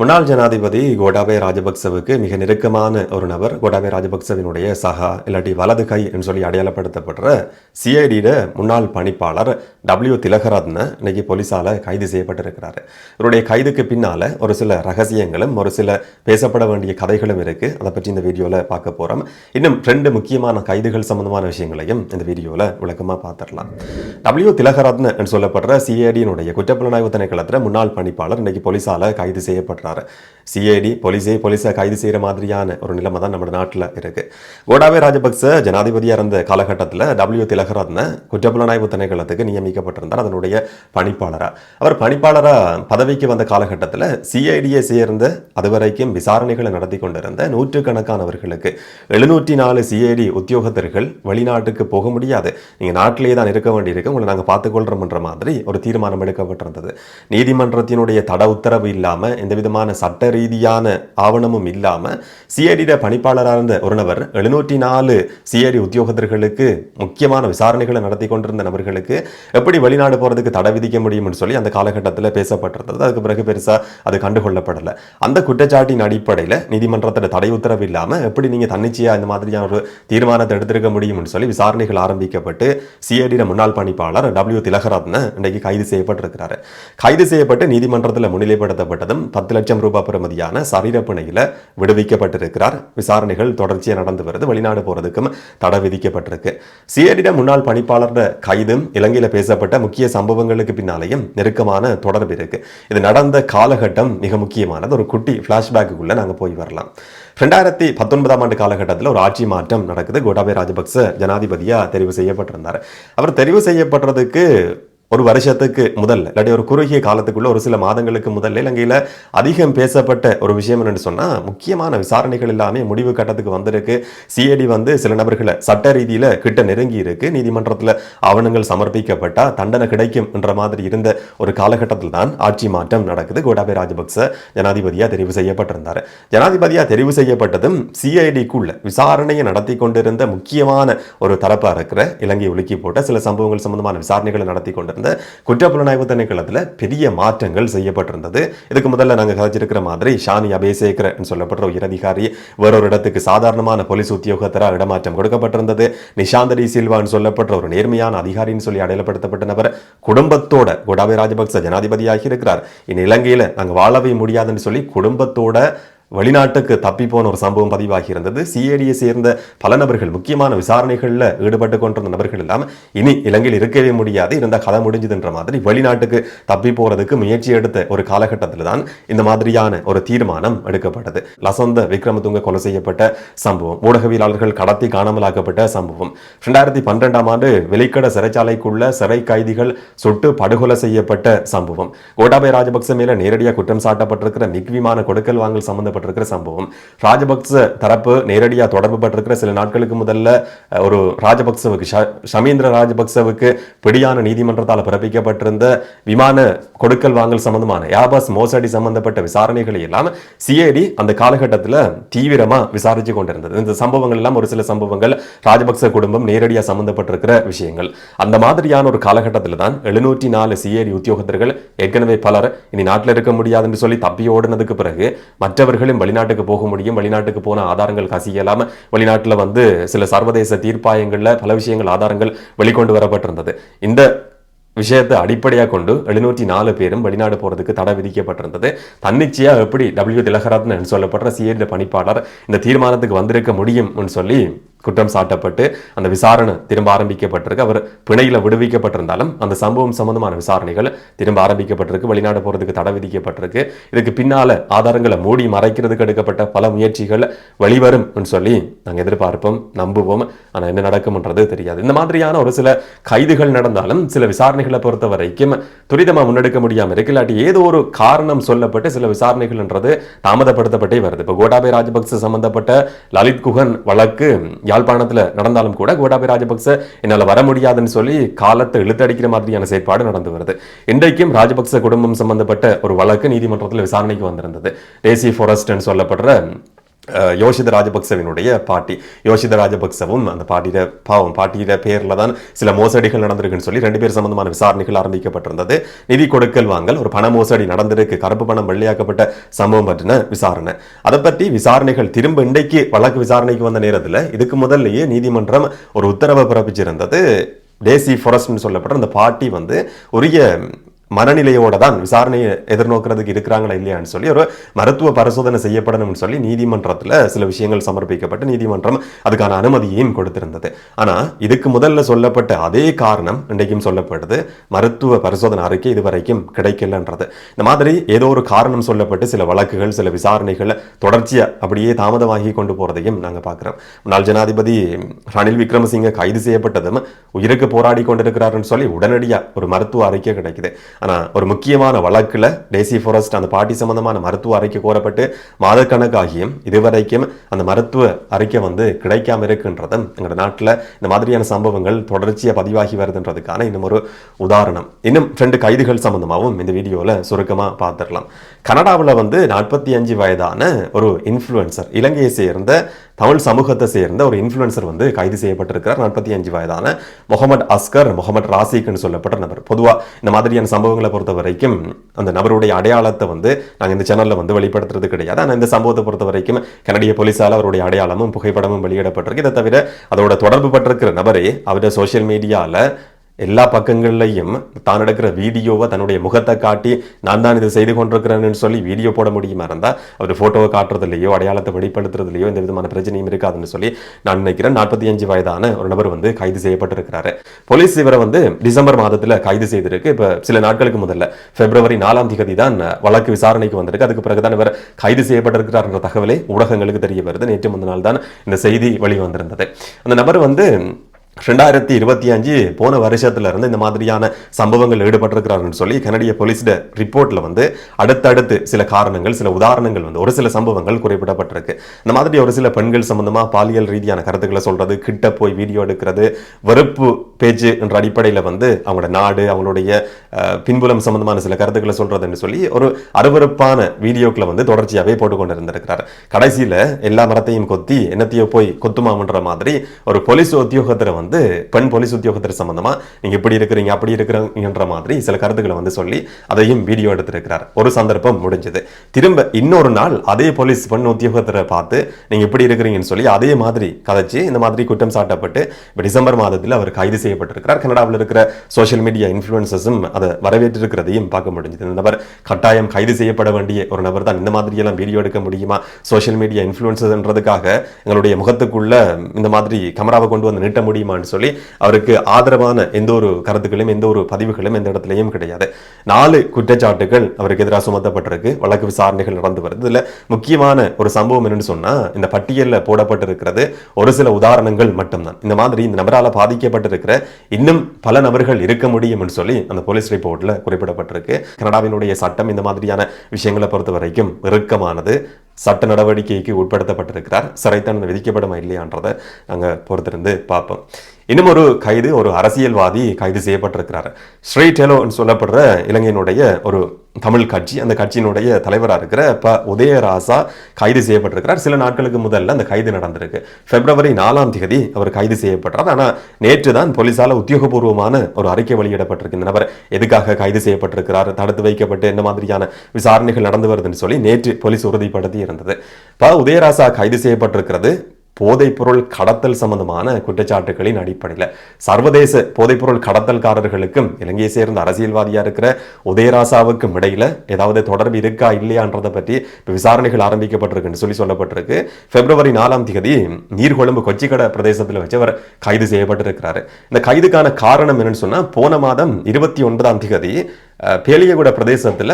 முன்னாள் ஜனாதிபதி கோடாபே ராஜபக்சவுக்கு மிக நெருக்கமான ஒரு நபர். கோடாபே ராஜபக்சவினுடைய சகா இல்லாட்டி வலது கை என்று சொல்லி அடையாளப்படுத்தப்படுற சிஐடியிட முன்னாள் பணிப்பாளர் டபிள்யூ திலகரத்ன இன்னைக்கு போலீஸால கைது செய்யப்பட்டிருக்கிறாரு. இவருடைய கைதுக்கு பின்னால ஒரு சில ரகசியங்களும் ஒரு சில பேசப்பட வேண்டிய கதைகளும் இருக்கு. அதை பற்றி இந்த வீடியோல பார்க்க போறோம். இன்னும் ரெண்டு முக்கியமான கைதுகள் சம்பந்தமான விஷயங்களையும் இந்த வீடியோல விளக்கமா பார்த்துடலாம். டபிள்யூ திலகரத்ன என்று சொல்லப்படுற சிஐடியினுடைய குற்றப்புலனாய்வு திணைக்களத்தில் முன்னாள் பணிப்பாளர் இன்னைக்கு போலீஸால கைது செய்யப்பட்டார் சிஐடி போலீஸே போலீஸை கைது செய்கிற மாதிரியான ஒரு நிலைமை தான் நம்ம நாட்டில் இருக்குது கோடாவே ராஜபக்ச ஜனாதிபதியாக இருந்த காலகட்டத்தில் டபிள்யூ திலகரத்ன குற்றப்புலனாய்வு திணைக்களத்துக்கு நியமிக்கப்பட்டிருந்தார் அதனுடைய பணிப்பாளராக அவர் பணிப்பாளராக பதவிக்கு வந்த காலகட்டத்தில் சிஐடியை சேர்ந்த அதுவரைக்கும் விசாரணைகளை நடத்தி கொண்டிருந்த நூற்றுக்கணக்கானவர்களுக்கு எழுநூற்றி நாலு சிஐடி உத்தியோகத்தர்கள் வெளிநாட்டுக்கு போக முடியாது. நீங்கள் நாட்டிலேயே தான் இருக்க வேண்டியிருக்கு. உங்களை நாங்கள் பார்த்துக்கொள்கிறோம்ன்ற மாதிரி ஒரு தீர்மானம் எடுக்கப்பட்டிருந்தது. நீதிமன்றத்தினுடைய தட உத்தரவு இல்லாமல் எந்தவித விதமான சட்ட ரீதியான ஆவணமும் இல்லாமல் சிஐடியிட பணிப்பாளராக இருந்த ஒரு நபர் எழுநூற்றி நாலு சிஐடி உத்தியோகத்தர்களுக்கு முக்கியமான விசாரணைகளை நடத்தி கொண்டிருந்த நபர்களுக்கு எப்படி வெளிநாடு போகிறதுக்கு தடை விதிக்க முடியும்னு சொல்லி அந்த காலகட்டத்தில் பேசப்பட்டிருந்தது. அதுக்கு பிறகு பெருசாக அது கண்டுகொள்ளப்படலை. அந்த குற்றச்சாட்டின் அடிப்படையில் நீதிமன்றத்தில் தடை உத்தரவு இல்லாமல் எப்படி நீங்கள் தன்னிச்சையாக இந்த மாதிரியான ஒரு தீர்மானத்தை எடுத்திருக்க முடியும்னு சொல்லி விசாரணைகள் ஆரம்பிக்கப்பட்டு சிஐடியிட முன்னாள் பணிப்பாளர் டபிள்யூ திலகரத்ன இன்றைக்கு கைது செய்யப்பட்டிருக்கிறார். கைது செய்யப்பட்டு நீதிமன்றத்தில் முன்னிலைப்படுத்தப்பட்டதும் பத்து லட்சம் ரூபாய் பெறுமதியான சரீரப்பிணையில் விடுவிக்கப்பட்டிருக்கிறார். விசாரணைகள் தொடர்ச்சியாக நடந்து வருது. வெளிநாடு போறதுக்கும் தடை விதிக்கப்பட்டிருக்கு. சிஐடிட முன்னாள் பணிப்பாளர் கைதும் இலங்கையில் பேசப்பட்ட முக்கிய சம்பவங்களுக்கு பின்னாலேயும் நெருக்கமான தொடர்பு இருக்கு. இது நடந்த காலகட்டம் மிக முக்கியமானது. ஒரு குட்டி ஃபிளாஷ்பேக்குள்ள நாங்கள் போய் வரலாம். ரெண்டாயிரத்தி பத்தொன்பதாம் ஆண்டு காலகட்டத்தில் ஒரு ஆட்சி மாற்றம் நடக்குது. கோட்டாபய ராஜபக்ச ஜனாதிபதியாக தெரிவு செய்யப்பட்டிருந்தார். அவர் தெரிவு செய்யப்படுறதுக்கு ஒரு வருஷத்துக்கு முதல்ல இல்லாட்டி ஒரு குறுகிய காலத்துக்குள்ள ஒரு சில மாதங்களுக்கு முதல்ல இலங்கையில் அதிகம் பேசப்பட்ட ஒரு விஷயம் என்னென்னு சொன்னால் முக்கியமான விசாரணைகள் எல்லாமே முடிவு கட்டத்துக்கு வந்திருக்கு. சிஐடி வந்து சில நபர்களை சட்ட ரீதியில் கிட்ட நெருங்கி இருக்கு. நீதிமன்றத்தில் ஆவணங்கள் சமர்ப்பிக்கப்பட்டால் தண்டனை கிடைக்கும் என்ற மாதிரி இருந்த ஒரு காலகட்டத்தில் தான் ஆட்சி மாற்றம் நடக்குது. கோட்டாபய ராஜபக்ச ஜனாதிபதியாக தெரிவு செய்யப்பட்டிருந்தார். ஜனாதிபதியாக தெரிவு செய்யப்பட்டதும் சிஐடிக்குள்ள விசாரணையை நடத்தி கொண்டிருந்த முக்கியமான ஒரு தரப்பாக இருக்கிற இலங்கை ஒலுக்கி போட்ட சில சம்பவங்கள் சம்பந்தமான விசாரணைகளை நடத்தி கொண்டிருந்த குற்றப்புலனாய்வு திணைக்களத்தில் பெரிய மாற்றங்கள் செய்யப்பட்டிருந்தது. இதுக்கு முதல்ல நாங்கள் கதைச்சிருக்கிற மாதிரி ஷானி அபேசேகர் சொல்லப்படுற உயரதிகாரி வேறொரு இடத்துக்கு சாதாரணமான போலீஸ் உத்தியோகத்தராக இடமாற்றம் கொடுக்கப்பட்டிருந்தது. நிஷாந்தடி சில்வான்னு சொல்லப்படுற ஒரு நேர்மையான அதிகாரின்னு சொல்லி அடையாளப்படுத்தப்பட்ட நபர் குடும்பத்தோட கோடாபய ராஜபக்ச ஜனாதிபதியாகி இருக்கிறார். இனி இலங்கையில் நாங்கள் வாழவே முடியாதுன்னு சொல்லி குடும்பத்தோட வெளிநாட்டுக்கு தப்பி போன ஒரு சம்பவம் பதிவாகி இருந்தது சிஐடியை சேர்ந்த பல நபர்கள் முக்கியமான விசாரணைகளில் ஈடுபட்டு கொண்டிருந்த நபர்கள் இல்லாமல் இனி இலங்கையில் இருக்கவே முடியாது. இருந்த கதை முடிஞ்சதுன்ற மாதிரி வெளிநாட்டுக்கு தப்பி போறதுக்கு முயற்சி எடுத்த ஒரு காலகட்டத்தில் தான் இந்த மாதிரியான ஒரு தீர்மானம் எடுக்கப்பட்டது. லசந்த விக்ரமதுங்க கொலை செய்யப்பட்ட சம்பவம் ஊடகவியலாளர்கள் கடத்தி காணாமலாக்கப்பட்ட சம்பவம். ரெண்டாயிரத்தி பன்னிரெண்டாம் ஆண்டு வெளிக்கட சிறைச்சாலைக்குள்ள சிறை கைதிகள் சுட்டு படுகொலை செய்யப்பட்ட சம்பவம். கோட்டாபய ராஜபக்ச மேல நேரடியாக குற்றம் சாட்டப்பட்டிருக்கிற மிக் விமான கொடுக்கல் வாங்கல் சம்பந்தப்பட்ட சம்பந்தப்பட்டிருக்கிற சம்பவம். ராஜபக்ச தரப்பு நேரடியாக தொடர்பு பட்டிருக்கிற சில நாட்களுக்கு முதல்ல ஒரு ராஜபக்சவுக்கு ஷமீந்திர ராஜபக்சவுக்கு பிடியான நீதிமன்றத்தால் பிறப்பிக்கப்பட்டிருந்த விமான கொடுக்கல் வாங்கல் சம்பந்தமான யாபாஸ் மோசடி சம்பந்தப்பட்ட விசாரணைகளை எல்லாம் சிஐடி அந்த காலகட்டத்தில் தீவிரமாக விசாரிச்சு கொண்டிருந்தது. இந்த சம்பவங்கள் எல்லாம் ஒரு சில சம்பவங்கள் ராஜபக்ச குடும்பம் நேரடியாக சம்பந்தப்பட்டிருக்கிற விஷயங்கள். அந்த மாதிரியான ஒரு காலகட்டத்தில் தான் எழுநூற்றி நாலு சிஐடி உத்தியோகத்தர்கள் ஏற்கனவே பலர் இனி நாட்டில் இருக்க முடியாதுன்னு சொல்லி தப்பி ஓடினதுக்கு பிறகு மற்றவர்கள் அவர்களும் வெளிநாட்டுக்கு போக முடியும். வெளிநாட்டுக்கு போன ஆதாரங்கள் கசியலாம் வெளிநாட்டில் வந்து சில சர்வதேச தீர்ப்பாயங்களில் பல விஷயங்கள் ஆதாரங்கள் வெளிக்கொண்டு வரப்பட்டிருந்தது. இந்த விஷயத்தை அடிப்படையாக கொண்டு எழுநூற்றி நாலு பேரும் வெளிநாடு போறதுக்கு தடை விதிக்கப்பட்டிருந்தது. தன்னிச்சையாக எப்படி டபிள்யூ திலகரத்னு சொல்லப்படுற சிஏடி பணிப்பாளர் இந்த தீர்மானத்துக்கு வந்திருக்க முடியும்னு சொல்லி குற்றம் சாட்டப்பட்டு அந்த விசாரணை திரும்ப ஆரம்பிக்கப்பட்டிருக்கு. அவர் பிணையில் விடுவிக்கப்பட்டிருந்தாலும் அந்த சம்பவம் சம்பந்தமான விசாரணைகள் திரும்ப ஆரம்பிக்கப்பட்டிருக்கு. வெளிநாடு போகிறதுக்கு தடை விதிக்கப்பட்டிருக்கு. இதுக்கு பின்னால ஆதாரங்களை மூடி மறைக்கிறதுக்கு எடுக்கப்பட்ட பல முயற்சிகள் வெளிவரும் சொல்லி நாங்கள் எதிர்பார்ப்போம் நம்புவோம். ஆனால் என்ன நடக்கும்ன்றது தெரியாது. இந்த மாதிரியான ஒரு சில கைதுகள் நடந்தாலும் சில விசாரணைகளை பொறுத்த வரைக்கும் துரிதமாக முன்னெடுக்க முடியாமல் இருக்கு. இல்லாட்டி ஏதோ ஒரு காரணம் சொல்லப்பட்டு சில விசாரணைகள்ன்றது தாமதப்படுத்தப்பட்டே வருது. இப்போ கோட்டாபய ராஜபக்ச சம்பந்தப்பட்ட லலித் குகன் வழக்கு யாழ்ப்பாணத்தில் நடந்தாலும் கூட கோட்டாபய ராஜபக்ச என்னால் வர முடியாதுன்னு சொல்லி காலத்தை இழுத்தடிக்கிற மாதிரியான செயற்பாடு நடந்து வருது. இன்றைக்கும் ராஜபக்ச குடும்பம் சம்பந்தப்பட்ட ஒரு வழக்கு நீதிமன்றத்தில் விசாரணைக்கு வந்திருந்தது. தேசிய ஃபாரஸ்ட்னு சொல்லப்படுற யோஷித ராஜபக்சவினுடைய பாட்டி. யோஷித ராஜபக்சவும் அந்த பாட்டியிட பாவம் பாட்டியிட பேரில் தான் சில மோசடிகள் நடந்திருக்குன்னு சொல்லி ரெண்டு பேர் சம்பந்தமான விசாரணைகள் ஆரம்பிக்கப்பட்டிருந்தது. நிதி கொடுக்கல் வாங்கல் ஒரு பண மோசடி நடந்திருக்கு. கருப்பு பணம் வெள்ளையாக்கப்பட்ட சம்பவம் பற்றின விசாரணை. அதை பற்றி விசாரணைகள் திரும்ப இன்றைக்கு வழக்கு விசாரணைக்கு வந்த நேரத்தில் இதுக்கு முதல்லையே நீதிமன்றம் ஒரு உத்தரவை பிறப்பிச்சிருந்தது. டேசி ஃபாரஸ்ட்னு சொல்லப்பட்ட அந்த பாட்டி வந்து உரிய மனநிலையோட தான் விசாரணையை எதிர்நோக்கிறதுக்கு இருக்கிறாங்களா இல்லையான்னு சொல்லி ஒரு மருத்துவ பரிசோதனை செய்யப்படணும்னு சொல்லி நீதிமன்றத்தில் சில விஷயங்கள் சமர்ப்பிக்கப்பட்டு நீதிமன்றம் அதுக்கான அனுமதியையும் கொடுத்திருந்தது. ஆனால் இதுக்கு முதல்ல சொல்லப்பட்ட அதே காரணம் இன்றைக்கும் சொல்லப்படுது. மருத்துவ பரிசோதனை அறிக்கை இதுவரைக்கும் கிடைக்கலன்றது. இந்த மாதிரி ஏதோ ஒரு காரணம் சொல்லப்பட்டு சில வழக்குகள் சில விசாரணைகள் தொடர்ச்சியாக அப்படியே தாமதமாகி கொண்டு போகிறதையும் நாங்கள் பார்க்குறோம் முன்னாள் ஜனாதிபதி ரணில் விக்ரமசிங்க கைது செய்யப்பட்டதும் உயிருக்கு போராடி கொண்டிருக்கிறாருன்னு சொல்லி உடனடியாக ஒரு மருத்துவ அறிக்கை கிடைக்குது. ஆனால் ஒரு முக்கியமான வழக்கில் டேசி ஃபாரஸ்ட் அந்த பாட்டி சம்பந்தமான மருத்துவ அறிக்கை கோரப்பட்டு மாதக்கணக்காகியும் இதுவரைக்கும் அந்த மருத்துவ அறிக்கை வந்து கிடைக்காம இருக்குன்றதும் எங்களோட நாட்டில் இந்த மாதிரியான சம்பவங்கள் தொடர்ச்சியாக பதிவாகி வருதுன்றதுக்கான இன்னும் ஒரு உதாரணம். இன்னும் ரெண்டு கைதுகள் சம்பந்தமாகவும் இந்த வீடியோவில் சுருக்கமாக பார்த்துடலாம் கனடாவில் வந்து நாற்பத்தி அஞ்சு வயதான ஒரு இன்ஃப்ளூயன்சர் இலங்கையை சேர்ந்த தமிழ் சமூகத்தை சேர்ந்த ஒரு இன்ஃப்ளூயன்சர் வந்து கைது செய்யப்பட்டிருக்கிறார். நாற்பத்தி அஞ்சு வயதான முகமது அஸ்கர் முகமது ராசிக்னு சொல்லப்பட்ட நபர். பொதுவாக இந்த மாதிரியான சம்பவங்களை பொறுத்த வரைக்கும் அந்த நபருடைய அடையாளத்தை வந்து நாங்கள் இந்த சேனலில் வந்து வெளிப்படுத்துறது கிடையாது. ஆனால் இந்த சம்பவத்தை பொறுத்த வரைக்கும் கனடிய போலீஸால் அவருடைய அடையாளமும் புகைப்படமும் வெளியிடப்பட்டிருக்கு. இதை தவிர அதோட தொடர்பு பட்டிருக்கிற நபரே அவருடைய சோஷியல் மீடியாவில் எல்லா பக்கங்கள்லையும் தான் எடுக்கிற வீடியோவை தன்னுடைய முகத்தை காட்டி நான் தான் இதை செய்து கொண்டிருக்கிறேன்னு சொல்லி வீடியோ போட முடியுமா இருந்தால் அவர் ஃபோட்டோவை காட்டுறதுலையோ அடையாளத்தை வெளிப்படுத்துறதுலையோ எந்த விதமான பிரச்சனையும் இருக்காதுன்னு சொல்லி நான் நினைக்கிறேன். நாற்பத்தி அஞ்சு வயதான ஒரு நபர் வந்து கைது செய்யப்பட்டிருக்கிறாரு. போலீஸ் இவரை வந்து டிசம்பர் மாதத்தில் கைது செய்திருக்கு. இப்போ சில நாட்களுக்கு முதல்ல பிப்ரவரி நாலாம் தேதி தான் வழக்கு விசாரணைக்கு வந்திருக்கு. அதுக்கு பிறகுதான் இவர் கைது செய்யப்பட்டிருக்கிறார்ன்ற தகவலே ஊடகங்களுக்கு தெரிய வருது. நேற்று முந்தின நாள் தான் இந்த செய்தி வெளிவந்திருந்தது. அந்த நபர் வந்து ரெண்டாயிரத்தி இருபத்தி அஞ்சு போன வருஷத்துல இருந்து இந்த மாதிரியான சம்பவங்கள் ஈடுபட்டிருக்கிறாருன்னு சொல்லி கனடிய போலீஸ்ட ரிப்போர்ட்ல வந்து அடுத்தடுத்து சில காரணங்கள் சில உதாரணங்கள் வந்து ஒரு சில சம்பவங்கள் குறிப்பிடப்பட்டிருக்கு. இந்த மாதிரி ஒரு சில பெண்கள் சம்பந்தமா பாலியல் ரீதியான கருத்துக்களை சொல்றது கிட்ட போய் வீடியோ எடுக்கிறது வெறுப்பு பேச்சு என்ற அடிப்படையில் வந்து அவங்களோட நாடு அவங்களுடைய பின்புலம் சம்பந்தமான சில கருத்துக்களை சொல்றதுன்னு சொல்லி ஒரு அருவருப்பான வீடியோக்களை வந்து தொடர்ச்சியாவே போட்டுக்கொண்டு இருந்திருக்கிறார் கடைசியில எல்லா மரத்தையும் கொத்தி என்னத்தையோ போய் கொத்துமாமன்ற மாதிரி ஒரு போலீஸ் உத்தியோகத்தில் வந்து பெண் போலீஸ் உத்தியோகத்தர் சம்மந்தமாக நீங்க இப்படி இருக்கிறீங்க அப்படி இருக்கிறீங்கன்ற மாதிரி சில கருத்துக்களை வந்து சொல்லி அதையும் வீடியோ எடுத்திருக்கிறார். ஒரு சந்தர்ப்பம் முடிஞ்சது. திரும்ப இன்னொரு நாள் அதே போலீஸ் பெண் உத்தியோகத்தரை பார்த்து நீங்க இப்படி இருக்கிறீங்கன்னு சொல்லி அதே மாதிரி கதைச்சு இந்த மாதிரி குற்றம் சாட்டப்பட்டு இப்போ டிசம்பர் மாதத்தில் அவர் கைது செய்யப்பட்டிருக்கிறார். கனடாவில் இருக்கிற சோஷியல் மீடியா இன்ஃப்ளூயன்சஸும் அதை வரவேற்றிருக்கிறதையும் பார்க்க முடிஞ்சது. இந்த நபர் கட்டாயம் கைது செய்யப்பட வேண்டிய ஒரு நபர் தான். இந்த மாதிரியெல்லாம் வீடியோ எடுக்க முடியுமா? சோஷியல் மீடியா இன்ஃப்ளூயன்சஸ்ன்றதுக்காக எங்களுடைய முகத்துக்குள்ள இந்த மாதிரி கமராவை கொண்டு வந்து நீட்ட முடியுமான்னு சொல்லி அவருக்கு ஆதரவான எந்த ஒரு கருத்துக்களும் எந்த ஒரு பதிவுகளும் எந்த இடத்துலையும் கிடையாது. நாலு குற்றச்சாட்டுகள் அவருக்கு எதிராக சுமத்தப்பட்டிருக்கு. வழக்கு விசாரணைகள் நடந்து வருது. இதில் முக்கியமான ஒரு சம்பவம் என்னன்னு சொன்னால் இந்த பட்டியலில் போடப்பட்டிருக்கிறது ஒரு சில உதாரணங்கள் மட்டும்தான். இந்த மாதிரி இந்த நபரால் பாதிக்கப்பட்டிருக்கிற இன்னும் பல நபர்கள் இருக்க முடியும்னு சொல்லி அந்த போலீஸ் ரிப்போர்ட்ல குறிப்பிடப்பட்டிருக்கு. கனடாவினுடைய சட்டம் இந்த மாதிரியான விஷயங்களை பொறுத்த வரைக்கும் இறுக்கமானது. சட்ட நடவடிக்கைக்கு உட்படுத்தப்பட்டிருக்கிறார். சிறை விதிக்கப்படும் விதிக்கப்படுமா இல்லையான்றதை அங்கே பொறுத்திருந்து பார்ப்போம். இன்னும் ஒரு கைது ஒரு அரசியல்வாதி கைது செய்யப்பட்டிருக்கிறார். ஸ்ரீ டெலோன்னு சொல்லப்படுற இலங்கையினுடைய ஒரு தமிழ் கட்சி அந்த கட்சியினுடைய தலைவராக இருக்கிற ப. உதயராசா கைது செய்யப்பட்டிருக்கிறார். சில நாட்களுக்கு முதல்ல அந்த கைது நடந்திருக்கு. பிப்ரவரி நாலாம் தேதி அவர் கைது செய்யப்பட்டார். ஆனால் நேற்று தான் போலீஸால் உத்தியோகபூர்வமான ஒரு அறிக்கை வெளியிடப்பட்டிருக்கு. இந்த நபர் எதுக்காக கைது செய்யப்பட்டிருக்கிறார்? தடுத்து வைக்கப்பட்டு என்ன மாதிரியான விசாரணைகள் நடந்து வருதுன்னு சொல்லி நேற்று போலீஸ் உறுதிப்படுத்தி இருந்தது. ப. உதயராசா கைது செய்யப்பட்டிருக்கிறது போதைப்பொருள் கடத்தல் சம்பந்தமான குற்றச்சாட்டுகளின் அடிப்படையில் சர்வதேச போதைப்பொருள் கடத்தல்காரர்களுக்கும் இலங்கையை சேர்ந்த அரசியல்வாதியாக இருக்கிற உதயராசாவுக்கும் இடையில ஏதாவது தொடர்பு இருக்கா இல்லையான்றதை பற்றி இப்போ விசாரணைகள் ஆரம்பிக்கப்பட்டிருக்குன்னு சொல்லி சொல்லப்பட்டிருக்கு. பிப்ரவரி நாலாம் தேதி நீர்கொழும்பு கொச்சிக்கடை பிரதேசத்தில் வச்சு அவர் கைது செய்யப்பட்டிருக்கிறாரு. இந்த கைதுக்கான காரணம் என்னன்னு சொன்னால் போன மாதம் இருபத்தி ஒன்பதாம் தேதி பேலியகுட பிரதேசத்தில்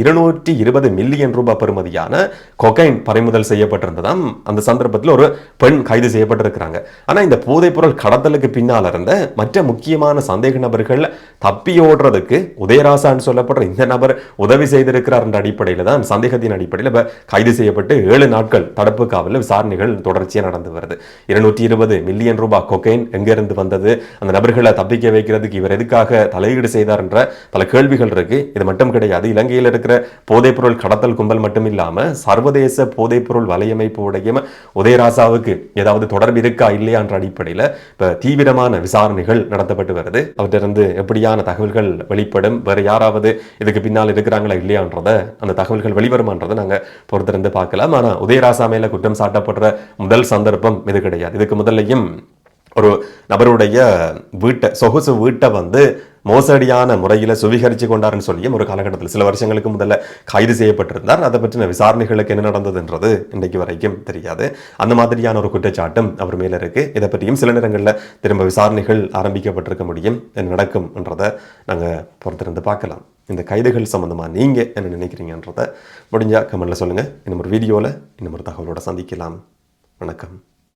இருநூற்றி இருபது மில்லியன் ரூபாய் பெறுமதியான கொக்கைன் பறிமுதல் செய்யப்பட்டிருந்ததாம். அந்த சந்தர்ப்பத்தில் ஒரு பெண் கைது செய்யப்பட்டிருக்கிறாங்க. ஆனால் இந்த போதைப்பொருள் கடத்தலுக்கு பின்னால் இருந்த மற்ற முக்கியமான சந்தேக நபர்கள் தப்பி ஓடுறதுக்கு உதயராசான்னு சொல்லப்படுற இந்த நபர் உதவி செய்திருக்கிறார் என்ற அடிப்படையில் தான் சந்தேகத்தின் அடிப்படையில் இப்போ கைது செய்யப்பட்டு ஏழு நாட்கள் தடுப்பு காவலில் விசாரணைகள் தொடர்ச்சியாக நடந்து வருது. இருநூற்றி இருபது மில்லியன் ரூபாய் கொக்கைன் எங்கிருந்து வந்தது? அந்த நபர்களை தப்பிக்க வைக்கிறதுக்கு இவர் எதுக்காக தலையீடு செய்தார் என்ற பல கேள்விகள் கைதுகள் இருக்கு. இது மட்டும் கிடையாது இலங்கையில் இருக்கிற போதைப்பொருள் கடத்தல் கும்பல் மட்டும் இல்லாமல் சர்வதேச போதைப்பொருள் வலையமைப்போடையும் உதயராசாவுக்கு ஏதாவது தொடர்பு இருக்கா இல்லையான்ற அடிப்படையில் இப்போ தீவிரமான விசாரணைகள் நடத்தப்பட்டு வருது. அவற்றிலிருந்து எப்படியான தகவல்கள் வெளிப்படும்? வேற யாராவது இதுக்கு பின்னால் இருக்கிறாங்களா இல்லையான்றத அந்த தகவல்கள் வெளிவருமான்றதை நாங்க பொறுத்திருந்து பார்க்கலாம். ஆனா உதயராசா மேல குற்றம் சாட்டப்படுற முதல் சந்தர்ப்பம் இது கிடையாது. இதுக்கு முதல்லையும் ஒரு நபருடைய வீட்டை சொகுசு வீட்டை வந்து மோசடியான முறையில் சுவீகரித்து கொண்டாருன்னு சொல்லியும் ஒரு காலகட்டத்தில் சில வருஷங்களுக்கு முதல்ல கைது செய்யப்பட்டிருந்தார். அதை பற்றின விசாரணைகளுக்கு என்ன நடந்ததுன்றது இன்றைக்கு வரைக்கும் தெரியாது. அந்த மாதிரியான ஒரு குற்றச்சாட்டும் அவர் மேலே இருக்குது இதை பற்றியும் சில நேரங்களில் திரும்ப விசாரணைகள் ஆரம்பிக்கப்பட்டிருக்க முடியும். என்ன நடக்கும்ன்றதை நாங்கள் பொறுத்திருந்து பார்க்கலாம். இந்த கைதுகள் சம்மந்தமாக நீங்கள் என்ன நினைக்கிறீங்கன்றதை முடிஞ்சா கமெண்டில் சொல்லுங்கள் இன்னும் ஒரு வீடியோவில் இன்னும் ஒரு தகவலோடு சந்திக்கலாம். வணக்கம்.